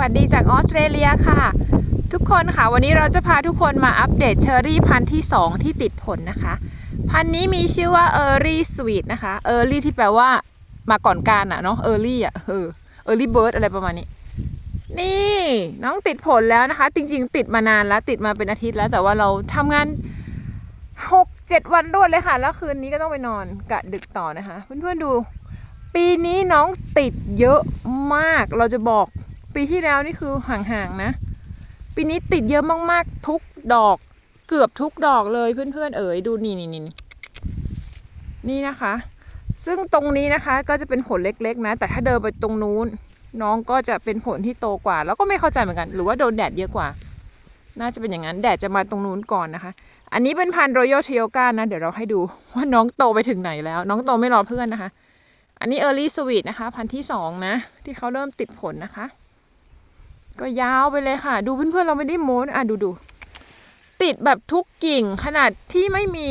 วัสดีจากออสเตรเลียค่ะ ทุกคนค่ะ วันนี้เราจะพาทุกคนมาอัปเดตเชอร์รี่พันธุ์ที่ 2 ที่ติดผลนะคะ พันธุ์นี้มีชื่อว่า Early Sweet นะคะ Early ที่แปลว่ามาก่อนการอะเนาะ Early อะเออ Early Bird อะไรประมาณนี้ นี่น้องติดผลแล้วนะคะ จริง ๆ ติดมานานแล้วติดมาเป็นอาทิตย์แล้ว แต่ว่าเราทำงาน6 7วันรวดเลยค่ะ แล้วคืนนี้ก็ต้องไปนอนกะดึกต่อนะคะ เพื่อนๆดู ปีนี้น้องติดเยอะมาก เราจะบอก ปีที่แล้วนี่คือห่างๆนะ ปีนี้ติดเยอะมากๆ ทุกดอก เกือบทุกดอกเลยเพื่อนๆ เอ๋ยดูนี่นี่นี่นี่นะคะ ซึ่งตรงนี้นะคะก็จะเป็นผลเล็กๆ นะ แต่ถ้าเดินไปตรงนู้น น้องก็จะเป็นผลที่โตกว่า แล้วก็ไม่เข้าใจเหมือนกัน หรือว่าโดนแดดเยอะกว่า น่าจะเป็นอย่างนั้น แดดจะมาตรงนู้นก่อนนะคะ อันนี้เป็นพันธุ์รอยัลเทโยกานะ เดี๋ยวเราให้ดูว่าน้องโตไปถึงไหนแล้ว น้องโตไม่รอเพื่อนนะคะ อันนี้ Early Sweet นะคะ พันธุ์ที่สองนะ ที่เขาเริ่มติดผลนะคะ ก็ยาวไปเลยค่ะ ดูเพื่อนๆเราไม่ได้โม้นะอะดูดูติดแบบทุกกิ่งขนาดที่ไม่มี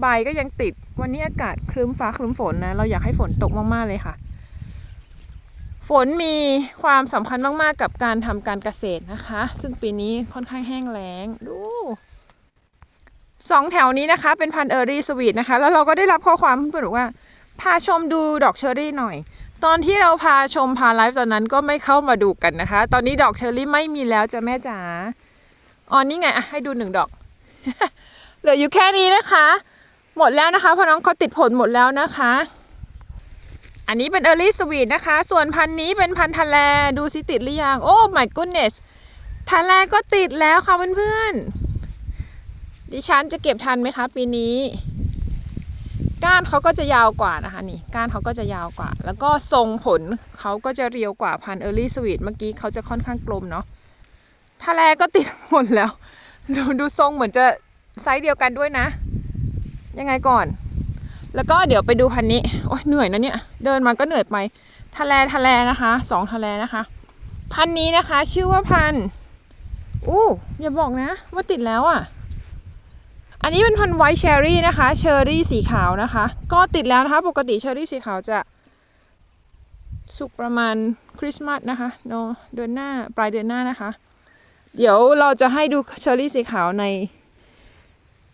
ใบก็ยังติด วันนี้อากาศครึ้มฟ้าครึ้มฝนนะ เราอยากให้ฝนตกมากๆเลยค่ะ ฝนมีความสำคัญมากๆกับการทำการเกษตรนะคะ ซึ่งปีนี้ค่อนข้างแห้งแล้งดูสองแถวนี้นะคะ เป็นพันเออรี่สวีทนะคะ แล้วเราก็ได้รับข้อความเพื่อนบอกว่าพาชมดูดอกเชอรี่หน่อย ตอนที่เราพาชมพาไลฟ์ตอนนั้นก็ไม่เข้ามาดูกันนะคะ ตอนนี้ดอกเชอรี่ไม่มีแล้วจ้ะแม่จ๋าอ๋อนี่ไงอะให้ดูหนึ่งดอก เหลืออยู่แค่นี้นะคะ หมดแล้วนะคะเพราะน้องเขาติดผลหมดแล้วนะคะ อันนี้เป็น Early Sweet นะคะ ส่วนพันนี้เป็นพันทะเลดูสิติดหรือยัง โอ้ my goodness ทะเลก็ติดแล้วค่ะเพื่อนๆดิฉันจะเก็บทันไหมคะปีนี้ ก้านเขาก็จะยาวกว่านะคะนี่ก้านเขาก็จะยาวกว่า แล้วก็ทรงผลเขาก็จะเรียวกว่าพันธุ์ Early Sweet เมื่อกี้เขาจะค่อนข้างกลมเนาะทะเลก็ติดหมดแล้ว ดูดูทรงเหมือนจะไซส์เดียวกันด้วยนะ ยังไงก่อน แล้วก็เดี๋ยวไปดูพันนี้โอ้ยเหนื่อยนะเนี่ย เดินมาก็เหนื่อยไปทะเลทะเลนะคะสองทะเลนะคะ พันนี้นะคะ ชื่อว่าพันอู้อย่าบอกนะ ว่าติดแล้วอะ อันนี้เป็นพันธุ์ไวท์เชอรี่นะคะ เชอรี่สีขาวนะคะ ก็ติดแล้วนะคะ ปกติเชอรี่สีขาวจะ สุกประมาณคริสต์มาสนะคะโนเดือนหน้าปลายเดือนหน้านะคะ เดี๋ยวเราจะให้ดูเชอรี่สีขาวใน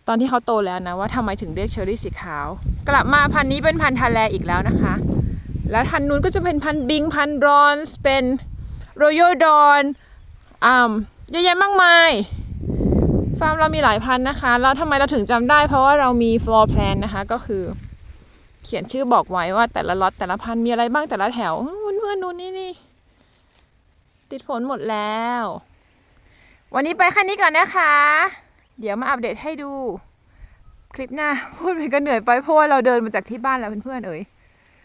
ตอนที่เขาโตแล้วนะว่าทำไมถึงเรียกเชอรี่สีขาว กลับมาพันธุ์นี้เป็นพันธุ์ทาแลอีกแล้วนะคะ แล้วพันธุ์นู้นก็จะเป็นพันธุ์บิงพันธุ์รอนส์เป็นรอยัลดอนอ่าเยอะแยะมากมาย ฟาร์มเรามีหลายพันนะคะ แล้วทำไมเราถึงจำได้ เพราะว่าเรามี floor plan นะคะ ก็คือ เขียนชื่อบอกไว้ว่าแต่ละล็อตแต่ละพันมีอะไรบ้างแต่ละแถวเพื่อนๆดูนี่นี่ติดผลหมดแล้ว วันนี้ไปแค่นี้ก่อนนะคะ เดี๋ยวมาอัปเดตให้ดู คลิปหน้า พูดไปก็เหนื่อยไปเพราะว่าเราเดินมาจากที่บ้านแล้วเพื่อนๆเอ่ย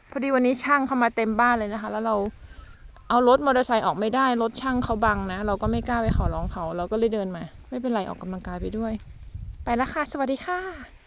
พอดีวันนี้ช่างเข้ามาเต็มบ้านเลยนะคะ แล้วเรา เอารถมอเตอร์ไซค์ออกไม่ได้รถช่างเขาบังนะ เราก็ไม่กล้าไปขอร้องเขา เราก็เลยเดินมา ไม่เป็นไรออกกำลังกายไปด้วย ไปแล้วค่ะ สวัสดีค่ะ